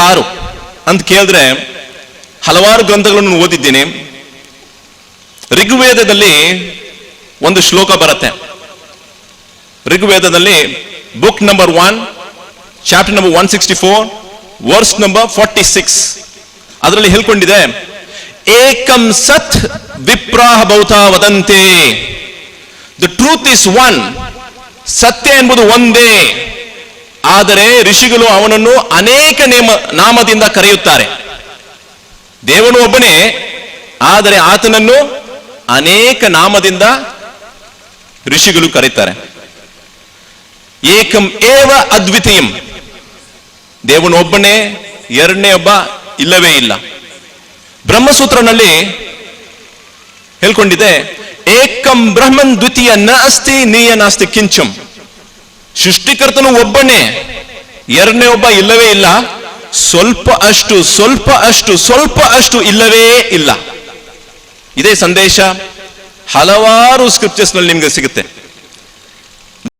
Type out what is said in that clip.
ಯಾರು ಅಂತ ಕೇಳಿದ್ರೆ ಹಲವಾರು ಗ್ರಂಥಗಳನ್ನು ಓದಿದ್ದೀನಿ. ಋಗ್ವೇದದಲ್ಲಿ ಒಂದು ಶ್ಲೋಕ ಬರುತ್ತೆ. ಋಗ್ವೇದದಲ್ಲಿ book number one chapter number one sixty four verse number forty six ಅದರಲ್ಲಿ ಹೇಳ್ಕೊಂಡಿದೆ, ಏಕಂ ಸತ್ ವಿಪ್ರಾಹ ಭೌತ ವದಂತೆ ದ ಟ್ರೂತ್ ಇಸ್ ಒನ್ ಸತ್ಯ ಎಂಬುದು ಒಂದೇ. ಆದರೆ ಋಷಿಗಳು ಅವನನ್ನು ಅನೇಕ ನೇಮ ನಾಮದಿಂದ ಕರೆಯುತ್ತಾರೆ. ದೇವನು ಒಬ್ಬನೇ, ಆದರೆ ಆತನನ್ನು ಅನೇಕ ನಾಮದಿಂದ ಋಷಿಗಳು ಕರೀತಾರೆ. ಏಕಂ ಏವ ಅದ್ವಿತೀಯಂ. ದೇವನು ಒಬ್ಬನೇ, ಎರಡನೇ ಒಬ್ಬ ಇಲ್ಲವೇ ಇಲ್ಲ. ಬ್ರಹ್ಮಸೂತ್ರನಲ್ಲಿ ಹೇಳ್ಕೊಂಡಿದೆ, ಏಕಂ ಬ್ರಹ್ಮನ್ ದ್ವಿತೀಯ ನ ಅಸ್ತಿ ನೀಯ ನಾಸ್ತಿ ಕಿಂಚಂ. ಸೃಷ್ಟಿಕರ್ತನು ಒಬ್ಬನೇ. ಎರಡನೇ ಒಬ್ಬ ಇಲ್ಲವೇ ಇಲ್ಲ. ಸ್ವಲ್ಪ ಅಷ್ಟು ಸ್ವಲ್ಪ ಅಷ್ಟು ಸ್ವಲ್ಪ ಅಷ್ಟು ಇಲ್ಲವೇ ಇಲ್ಲ. ಇದೇ ಸಂದೇಶ ಹಲವಾರು ಸ್ಕ್ರಿಪ್ಚರ್ಸ್ನಲ್ಲಿ ನಿಮ್ಗೆ ಸಿಗುತ್ತೆ.